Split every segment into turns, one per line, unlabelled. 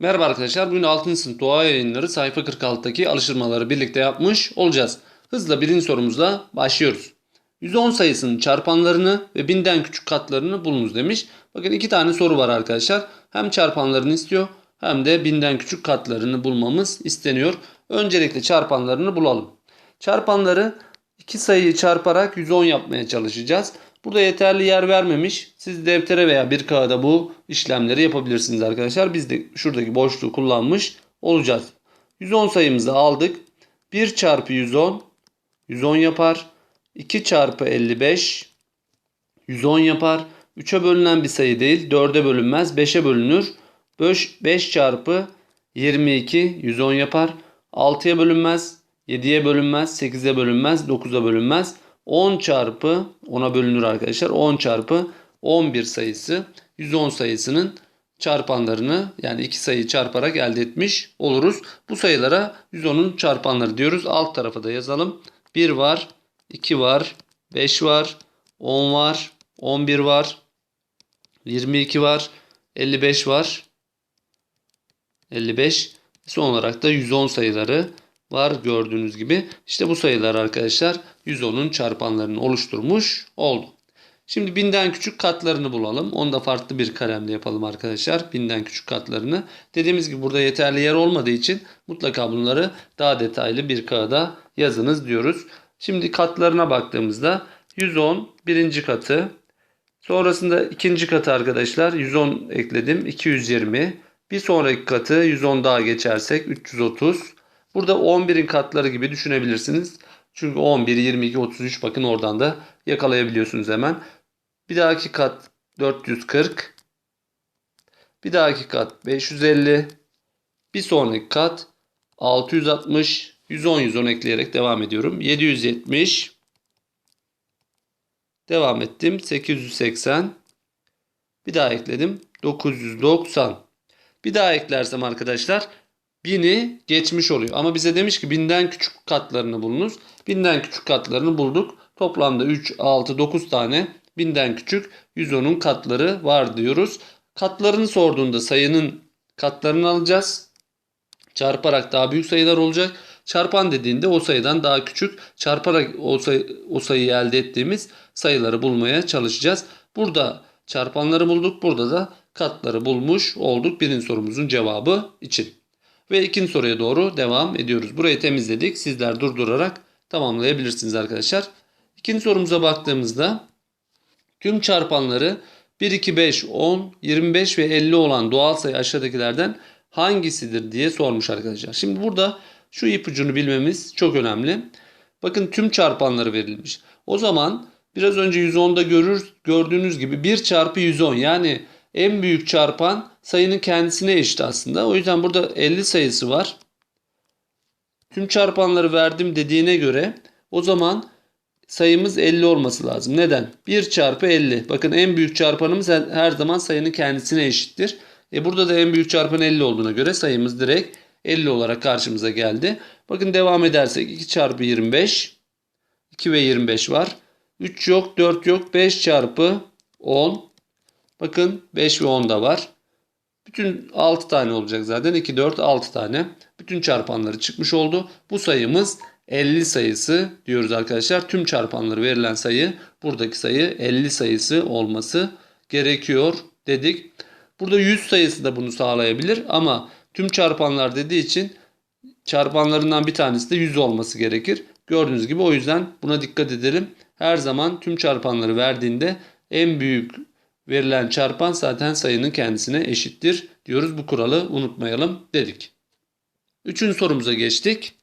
Merhaba arkadaşlar. Bugün 6. sınıf doğa yayınları sayfa 46'daki alıştırmaları birlikte yapmış olacağız. Hızla birinci sorumuzla başlıyoruz. 110 sayısının çarpanlarını ve binden küçük katlarını bulunuz demiş. Bakın iki tane soru var arkadaşlar. Hem çarpanlarını istiyor hem de binden küçük katlarını bulmamız isteniyor. Öncelikle çarpanlarını bulalım. Çarpanları iki sayıyı çarparak 110 yapmaya çalışacağız. Burada yeterli yer vermemiş. Siz deftere veya bir kağıda bu işlemleri yapabilirsiniz arkadaşlar. Biz de şuradaki boşluğu kullanmış olacağız. 110 sayımızı aldık. 1 çarpı 110 110 yapar. 2 çarpı 55 110 yapar. 3'e bölünen bir sayı değil. 4'e bölünmez. 5'e bölünür. 5, 5 çarpı 22 110 yapar. 6'ya bölünmez. 7'ye bölünmez. 8'e bölünmez. 9'a bölünmez. 10 çarpı 10'a bölünür arkadaşlar. 10 çarpı 11 sayısı 110 sayısının çarpanlarını yani iki sayıyı çarparak elde etmiş oluruz. Bu sayılara 110'un çarpanları diyoruz. Alt tarafa da yazalım. 1 var, 2 var, 5 var, 10 var, 11 var, 22 var, 55 var, 55. Son olarak da 110 sayıları var gördüğünüz gibi. İşte bu sayılar arkadaşlar 110'un çarpanlarını oluşturmuş oldu. Şimdi binden küçük katlarını bulalım. Onu da farklı bir kalemle yapalım arkadaşlar. Binden küçük katlarını. Dediğimiz gibi burada yeterli yer olmadığı için mutlaka bunları daha detaylı bir kağıda yazınız diyoruz. Şimdi katlarına baktığımızda 110 birinci katı. Sonrasında ikinci katı arkadaşlar 110 ekledim 220. Bir sonraki katı 110 daha geçersek 330. Burada 11'in katları gibi düşünebilirsiniz. Çünkü 11, 22, 33 bakın oradan da yakalayabiliyorsunuz hemen. Bir dahaki kat 440. Bir dahaki kat 550. Bir sonraki kat 660. 110 110 ekleyerek devam ediyorum. 770. Devam ettim. 880. Bir daha ekledim. 990. Bir daha eklersem arkadaşlar 1000'i geçmiş oluyor. Ama bize demiş ki 1000'den küçük katlarını bulunuz. 1000'den küçük katlarını bulduk. Toplamda 3, 6, 9 tane 1000'den küçük 110'un katları var diyoruz. Katlarını sorduğunda sayının katlarını alacağız. Çarparak daha büyük sayılar olacak. Çarpan dediğinde o sayıdan daha küçük çarparak o, sayı, o sayıyı elde ettiğimiz sayıları bulmaya çalışacağız. Burada çarpanları bulduk. Burada da katları bulmuş olduk birinci sorumuzun cevabı için. Ve ikinci soruya doğru devam ediyoruz. Burayı temizledik. Sizler durdurarak tamamlayabilirsiniz arkadaşlar. İkinci sorumuza baktığımızda tüm çarpanları 1, 2, 5, 10, 25 ve 50 olan doğal sayı aşağıdakilerden hangisidir diye sormuş arkadaşlar. Şimdi burada şu ipucunu bilmemiz çok önemli. Bakın tüm çarpanları verilmiş. O zaman biraz önce 110'da görür, gördüğünüz gibi 1 çarpı 110 yani en büyük çarpan sayının kendisine eşit aslında. O yüzden burada 50 sayısı var. Tüm çarpanları verdim dediğine göre o zaman sayımız 50 olması lazım. Neden? 1 çarpı 50. Bakın en büyük çarpanımız her zaman sayının kendisine eşittir. E burada da en büyük çarpan 50 olduğuna göre sayımız direkt 50 olarak karşımıza geldi. Bakın devam edersek 2 çarpı 25. 2 ve 25 var. 3 yok 4 yok 5 çarpı 10. Bakın 5 ve 10 da var. Bütün 6 tane olacak zaten. 2, 4, 6 tane. Bütün çarpanları çıkmış oldu. Bu sayımız 50 sayısı diyoruz arkadaşlar. Tüm çarpanları verilen sayı buradaki sayı 50 sayısı olması gerekiyor dedik. Burada 100 sayısı da bunu sağlayabilir ama tüm çarpanlar dediği için çarpanlarından bir tanesi de 100 olması gerekir. Gördüğünüz gibi o yüzden buna dikkat edelim. Her zaman tüm çarpanları verdiğinde en büyük verilen çarpan zaten sayının kendisine eşittir diyoruz. Bu kuralı unutmayalım dedik. Üçüncü sorumuza geçtik.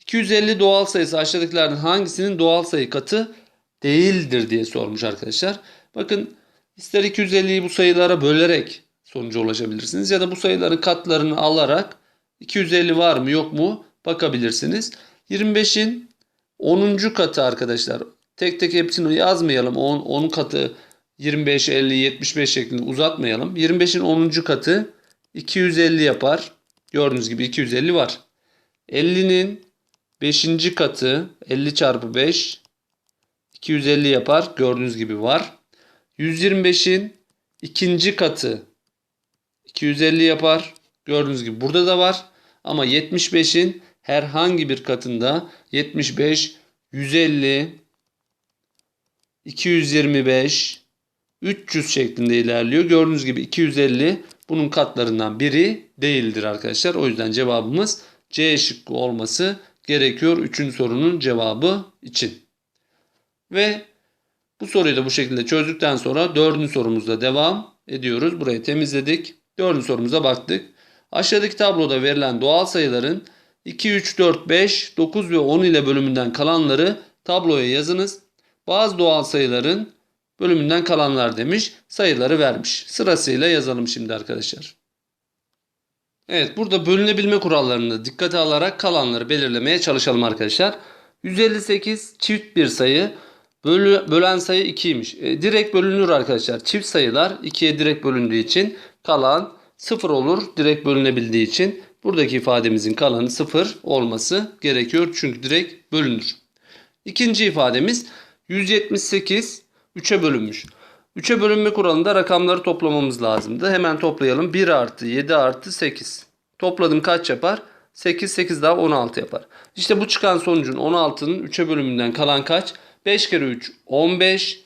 250 doğal sayısı aşağıdakilerden hangisinin doğal sayı katı değildir diye sormuş arkadaşlar. Bakın ister 250'yi bu sayılara bölerek sonuca ulaşabilirsiniz ya da bu sayıların katlarını alarak 250 var mı yok mu bakabilirsiniz. 25'in 10. katı arkadaşlar. Tek tek hepsini yazmayalım. 10, 10 katı 25, 50, 75 şeklinde uzatmayalım. 25'in 10. katı 250 yapar. Gördüğünüz gibi 250 var. 50'nin 5. katı 50 çarpı 5 250 yapar. Gördüğünüz gibi var. 125'in ikinci katı 250 yapar. Gördüğünüz gibi burada da var. Ama 75'in herhangi bir katında 75, 150, 225, 300 şeklinde ilerliyor. Gördüğünüz gibi 250 bunun katlarından biri değildir arkadaşlar. O yüzden cevabımız C şıkkı olması gerekiyor 3. sorunun cevabı için. Ve bu soruyu da bu şekilde çözdükten sonra 4. sorumuzda devam ediyoruz. Burayı temizledik. 4. sorumuza baktık. Aşağıdaki tabloda verilen doğal sayıların 2, 3, 4, 5, 9 ve 10 ile bölümünden kalanları tabloya yazınız. Bazı doğal sayıların bölümünden kalanlar demiş. Sayıları vermiş. Sırasıyla yazalım şimdi arkadaşlar. Evet burada bölünebilme kurallarını dikkate alarak kalanları belirlemeye çalışalım arkadaşlar. 158 çift bir sayı. Bölü, bölen sayı 2'ymiş. E, direkt bölünür arkadaşlar. Çift sayılar 2'ye direkt bölündüğü için kalan 0 olur. Direkt bölünebildiği için buradaki ifademizin kalanı 0 olması gerekiyor. Çünkü direkt bölünür. İkinci ifademiz 178 3'e bölünmüş. 3'e bölünme kuralında rakamları toplamamız lazımdı. Hemen toplayalım. 1 artı 7 artı 8. Topladım kaç yapar? 8, 8 daha 16 yapar. İşte bu çıkan sonucun 16'nın 3'e bölümünden kalan kaç? 5 kere 3 15.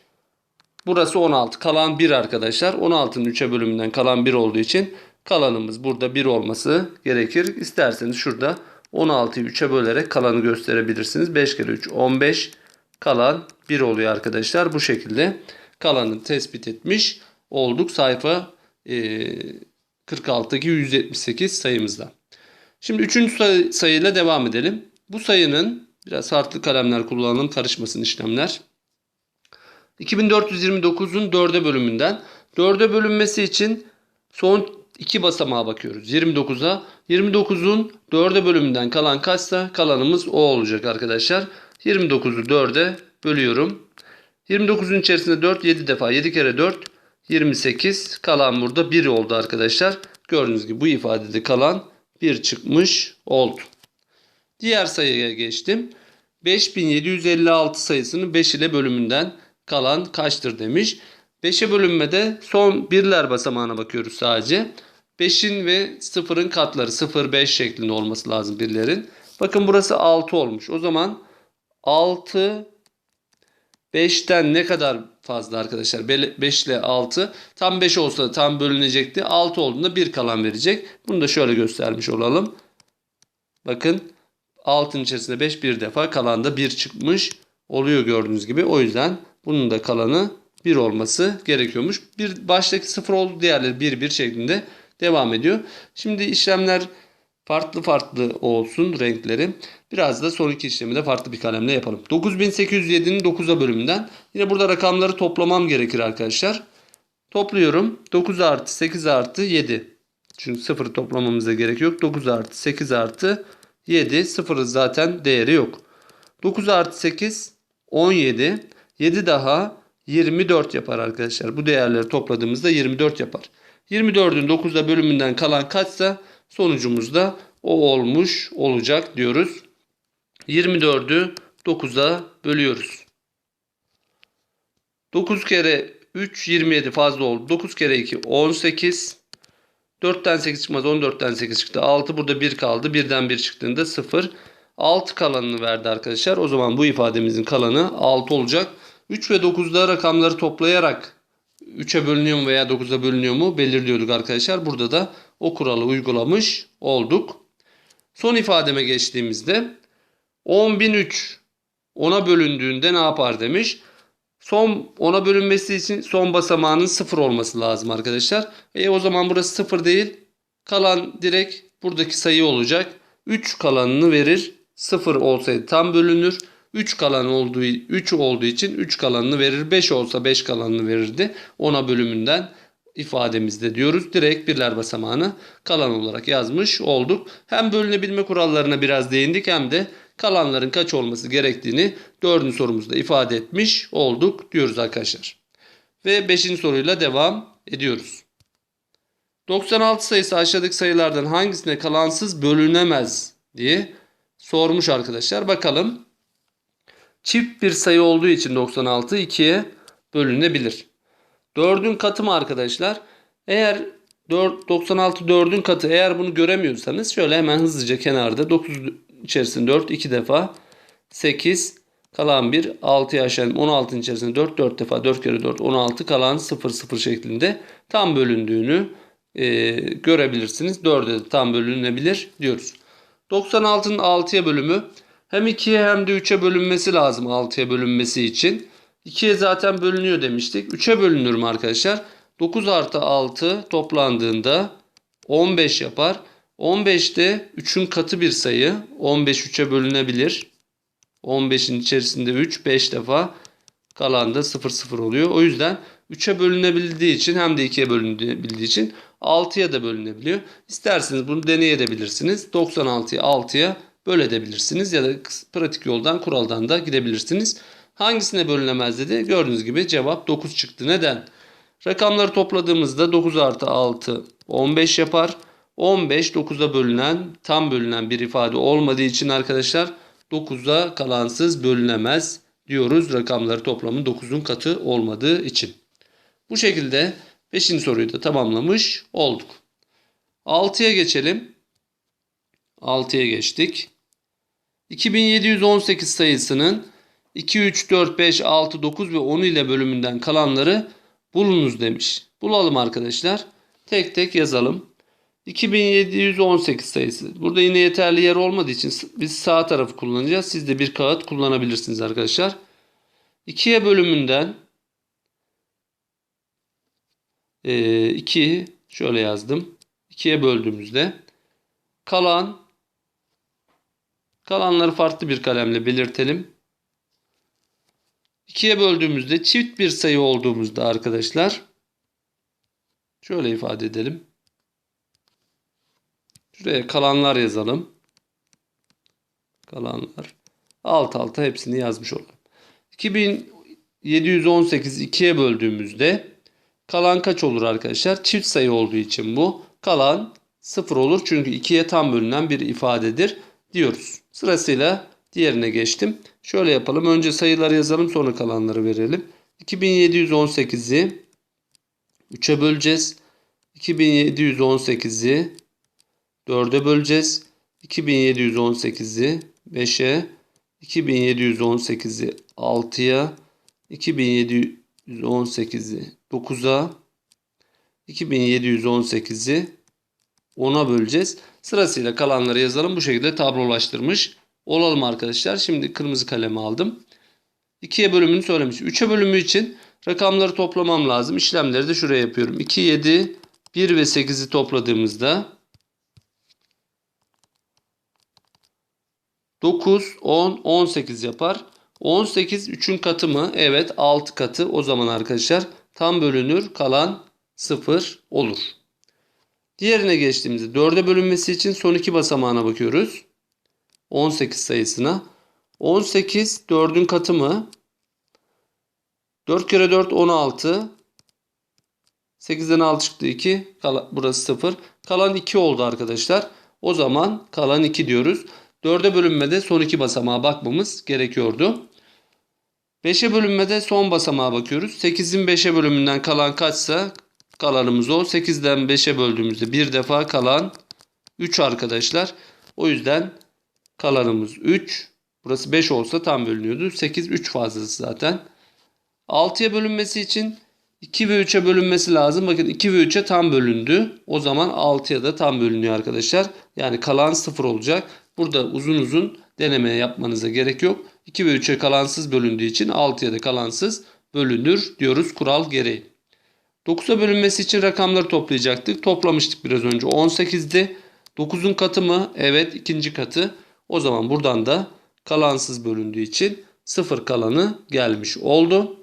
Burası 16. Kalan 1 arkadaşlar. 16'nın 3'e bölümünden kalan 1 olduğu için kalanımız burada 1 olması gerekir. İsterseniz şurada 16'yı 3'e bölerek kalanı gösterebilirsiniz. 5 kere 3 15. Kalan 1 oluyor arkadaşlar. Bu şekilde kalanı tespit etmiş olduk sayfa e, 46'daki 178 sayımızda. Şimdi üçüncü sayı, sayıyla devam edelim. Bu sayının biraz farklı kalemler kullanalım karışmasın işlemler. 2429'un 4'e bölümünden 4'e bölünmesi için son iki basamağa bakıyoruz. 29'a. 29'un 4'e bölümünden kalan kaçsa kalanımız o olacak arkadaşlar. 29'u 4'e bölüyorum. 29'un içerisinde 4 7 defa 7 kere 4 28 kalan burada 1 oldu arkadaşlar. Gördüğünüz gibi bu ifadede kalan 1 çıkmış oldu. Diğer sayıya geçtim. 5756 sayısının 5 ile bölümünden kalan kaçtır demiş. 5'e bölünmede son birler basamağına bakıyoruz sadece. 5'in ve 0'ın katları 0 5 şeklinde olması lazım birlerin. Bakın burası 6 olmuş. O zaman 6 5'ten ne kadar fazla arkadaşlar? 5 ile 6 tam 5 olsa tam bölünecekti. 6 olduğunda 1 kalan verecek. Bunu da şöyle göstermiş olalım. Bakın 6'ın içerisinde 5 bir defa kalanda 1 çıkmış oluyor gördüğünüz gibi. O yüzden bunun da kalanı 1 olması gerekiyormuş. Bir baştaki 0 oldu diğerleri 1 1 şeklinde devam ediyor. Şimdi işlemler farklı farklı olsun renkleri. Biraz da son iki işlemi de farklı bir kalemle yapalım. 9807'nin 9'a bölümünden. Yine burada rakamları toplamam gerekir arkadaşlar. Topluyorum. 9 artı 8 artı 7. Çünkü 0 toplamamıza gerek yok. 9 artı 8 artı 7. 0'ın zaten değeri yok. 9 artı 8 17. 7 daha 24 yapar arkadaşlar. Bu değerleri topladığımızda 24 yapar. 24'ün 9'a bölümünden kalan kaçsa sonucumuz da o olmuş olacak diyoruz. 24'ü 9'a bölüyoruz. 9 kere 3 27 fazla oldu. 9 kere 2 18. 4'ten 8 çıkmaz 14'ten 8 çıktı. 6 burada 1 kaldı. 1'den 1 çıktığında 0. 6 kalanını verdi arkadaşlar. O zaman bu ifademizin kalanı 6 olacak. 3 ve 9'da rakamları toplayarak 3'e bölünüyor mu veya 9'a bölünüyor mu belirliyorduk arkadaşlar. Burada da o kuralı uygulamış olduk. Son ifademe geçtiğimizde 10.003 10'a bölündüğünde ne yapar demiş. Son 10'a bölünmesi için son basamağının 0 olması lazım arkadaşlar. E o zaman burası 0 değil. Kalan direkt buradaki sayı olacak. 3 kalanını verir. 0 olsaydı tam bölünür. 3 kalan olduğu 3 olduğu için 3 kalanını verir. 5 olsa 5 kalanını verirdi. 10'a bölümünden ifademizde diyoruz. Direkt birler basamağını kalan olarak yazmış olduk. Hem bölünebilme kurallarına biraz değindik hem de kalanların kaç olması gerektiğini dördüncü sorumuzda ifade etmiş olduk diyoruz arkadaşlar. Ve beşinci soruyla devam ediyoruz. 96 sayısı aşağıdaki sayılardan hangisine kalansız bölünemez diye sormuş arkadaşlar. Bakalım. Çift bir sayı olduğu için 96 2'ye bölünebilir. 4'ün katı mı arkadaşlar? Eğer 4, 96 4'ün katı. Eğer bunu göremiyorsanız şöyle hemen hızlıca kenarda 9 içerisinde 4 2 defa 8 kalan 1 6'yı aşağı 16'ın içerisinde 4 4 defa 4 kere 4 16 kalan 0 0 şeklinde tam bölündüğünü e, görebilirsiniz. 4'e de tam bölünebilir diyoruz. 96'nın 6'ya bölümü hem 2'ye hem de 3'e bölünmesi lazım 6'ya bölünmesi için. 2'ye zaten bölünüyor demiştik. 3'e bölünür mü arkadaşlar? 9 artı 6 toplandığında 15 yapar. 15 de 3'ün katı bir sayı. 15 3'e bölünebilir. 15'in içerisinde 3 5 defa kalan da 0 0 oluyor. O yüzden 3'e bölünebildiği için hem de 2'ye bölünebildiği için 6'ya da bölünebiliyor. İsterseniz bunu deneyebilirsiniz. 96'yı 6'ya bölebilirsiniz ya da pratik yoldan kuraldan da gidebilirsiniz. Hangisine bölünemez dedi. Gördüğünüz gibi cevap 9 çıktı. Neden? Rakamları topladığımızda 9 artı 6 15 yapar. 15 9'a bölünen tam bölünen bir ifade olmadığı için arkadaşlar 9'a kalansız bölünemez diyoruz. Rakamları toplamın 9'un katı olmadığı için. Bu şekilde 5. soruyu da tamamlamış olduk. 6'ya geçelim. 6'ya geçtik. 2718 sayısının 2, 3, 4, 5, 6, 9 ve 10 ile bölümünden kalanları bulunuz demiş. Bulalım arkadaşlar. Tek tek yazalım. 2718 sayısı. Burada yine yeterli yer olmadığı için biz sağ tarafı kullanacağız. Siz de bir kağıt kullanabilirsiniz arkadaşlar. 2'ye bölümünden 2 şöyle yazdım. 2'ye böldüğümüzde kalan kalanları farklı bir kalemle belirtelim. 2'ye böldüğümüzde çift bir sayı olduğumuzda arkadaşlar şöyle ifade edelim. Şuraya kalanlar yazalım. Kalanlar. Alt alta hepsini yazmış olalım. 2718 2'ye böldüğümüzde kalan kaç olur arkadaşlar? Çift sayı olduğu için bu. Kalan 0 olur. Çünkü 2'ye tam bölünen bir ifadedir diyoruz. Sırasıyla diğerine geçtim. Şöyle yapalım. Önce sayıları yazalım sonra kalanları verelim. 2718'i 3'e böleceğiz. 2718'i 4'e böleceğiz. 2718'i 5'e, 2718'i 6'ya, 2718'i 9'a, 2718'i 10'a böleceğiz. Sırasıyla kalanları yazalım. Bu şekilde tablolaştırmış olalım arkadaşlar. Şimdi kırmızı kalemi aldım. 2'ye bölümünü söylemiş. 3'e bölümü için rakamları toplamam lazım. İşlemleri de şuraya yapıyorum. 2, 7, 1 ve 8'i topladığımızda 9, 10, 18 yapar. 18 3'ün katı mı? Evet 6 katı. O zaman arkadaşlar tam bölünür kalan 0 olur. Diğerine geçtiğimizde 4'e bölünmesi için son iki basamağına bakıyoruz. 18 sayısına. 18 4'ün katı mı? 4 kere 4 16. 8'den 6 çıktı 2. Burası 0. Kalan 2 oldu arkadaşlar. O zaman kalan 2 diyoruz. 4'e bölünmede son iki basamağa bakmamız gerekiyordu. 5'e bölünmede son basamağa bakıyoruz. 8'in 5'e bölümünden kalan kaçsa kalanımız o. 8'den 5'e böldüğümüzde bir defa kalan 3 arkadaşlar. O yüzden kalanımız 3. Burası 5 olsa tam bölünüyordu. 8 3 fazlası zaten. 6'ya bölünmesi için 2 ve 3'e bölünmesi lazım. Bakın 2 ve 3'e tam bölündü. O zaman 6'ya da tam bölünüyor arkadaşlar. Yani kalan 0 olacak. Burada uzun uzun deneme yapmanıza gerek yok. 2 ve 3'e kalansız bölündüğü için 6'ya da kalansız bölünür diyoruz kural gereği. 9'a bölünmesi için rakamları toplayacaktık. Toplamıştık biraz önce. 18'di. 9'un katı mı? Evet ikinci katı. O zaman buradan da kalansız bölündüğü için 0 kalanı gelmiş oldu.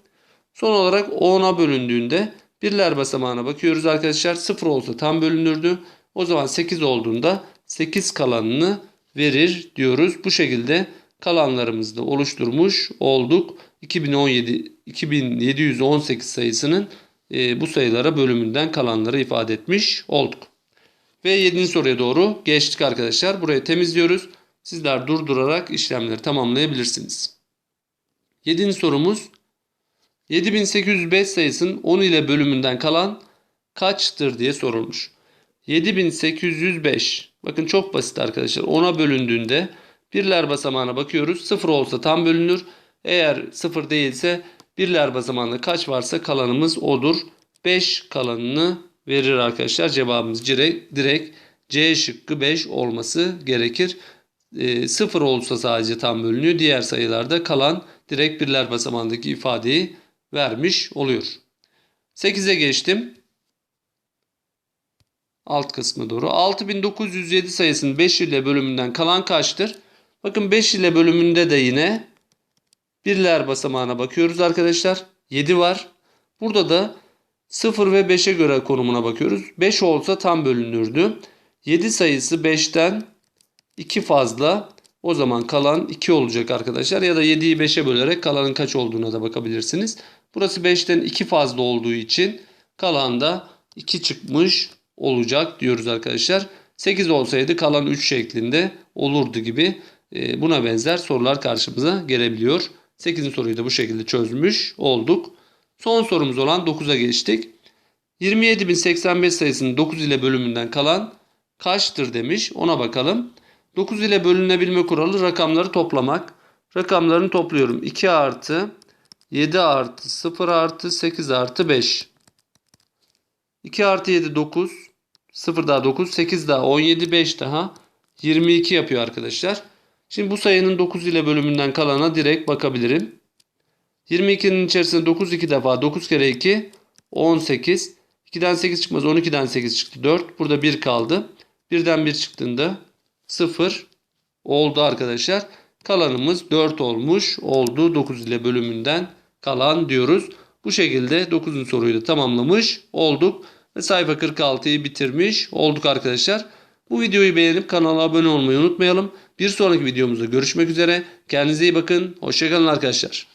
Son olarak 10'a bölündüğünde birler basamağına bakıyoruz arkadaşlar. 0 olsa tam bölünürdü. O zaman 8 olduğunda 8 kalanını verir diyoruz. Bu şekilde kalanlarımızı da oluşturmuş olduk. 2017 2718 sayısının e, bu sayılara bölümünden kalanları ifade etmiş olduk. Ve 7. soruya doğru geçtik arkadaşlar. Burayı temizliyoruz. Sizler durdurarak işlemleri tamamlayabilirsiniz. 7. sorumuz 7805 sayısının 10 ile bölümünden kalan kaçtır diye sorulmuş. 7805. Bakın çok basit arkadaşlar. 10'a bölündüğünde birler basamağına bakıyoruz. 0 olsa tam bölünür. Eğer 0 değilse birler basamağında kaç varsa kalanımız odur. 5 kalanını verir arkadaşlar. Cevabımız direkt, direkt C şıkkı 5 olması gerekir. E, 0 olsa sadece tam bölünüyor. Diğer sayılarda kalan direkt birler basamağındaki ifadeyi vermiş oluyor. 8'e geçtim. Alt kısmı doğru. 6907 sayısının 5 ile bölümünden kalan kaçtır? Bakın 5 ile bölümünde de yine birler basamağına bakıyoruz arkadaşlar. 7 var. Burada da 0 ve 5'e göre konumuna bakıyoruz. 5 olsa tam bölünürdü. 7 sayısı 5'ten 2 fazla. O zaman kalan 2 olacak arkadaşlar. Ya da 7'yi 5'e bölerek kalanın kaç olduğuna da bakabilirsiniz. Burası 5'ten 2 fazla olduğu için kalan da 2 çıkmış olacak diyoruz arkadaşlar. 8 olsaydı kalan 3 şeklinde olurdu gibi e, buna benzer sorular karşımıza gelebiliyor. 8. soruyu da bu şekilde çözmüş olduk. Son sorumuz olan 9'a geçtik. 27.085 sayısının 9 ile bölümünden kalan kaçtır demiş. Ona bakalım. 9 ile bölünebilme kuralı rakamları toplamak. Rakamlarını topluyorum. 2 artı 7 artı 0 artı 8 artı 5. 2 artı 7 9. 0 daha 9. 8 daha 17. 5 daha 22 yapıyor arkadaşlar. Şimdi bu sayının 9 ile bölümünden kalana direkt bakabilirim. 22'nin içerisinde 9 2 defa 9 kere 2 18. 2'den 8 çıkmaz 12'den 8 çıktı 4. Burada 1 kaldı. 1'den 1 çıktığında 0 oldu arkadaşlar. Kalanımız 4 olmuş oldu 9 ile bölümünden kalan diyoruz. Bu şekilde 9. soruyu da tamamlamış olduk. Ve sayfa 46'yı bitirmiş olduk arkadaşlar. Bu videoyu beğenip kanala abone olmayı unutmayalım. Bir sonraki videomuzda görüşmek üzere. Kendinize iyi bakın. Hoşçakalın arkadaşlar.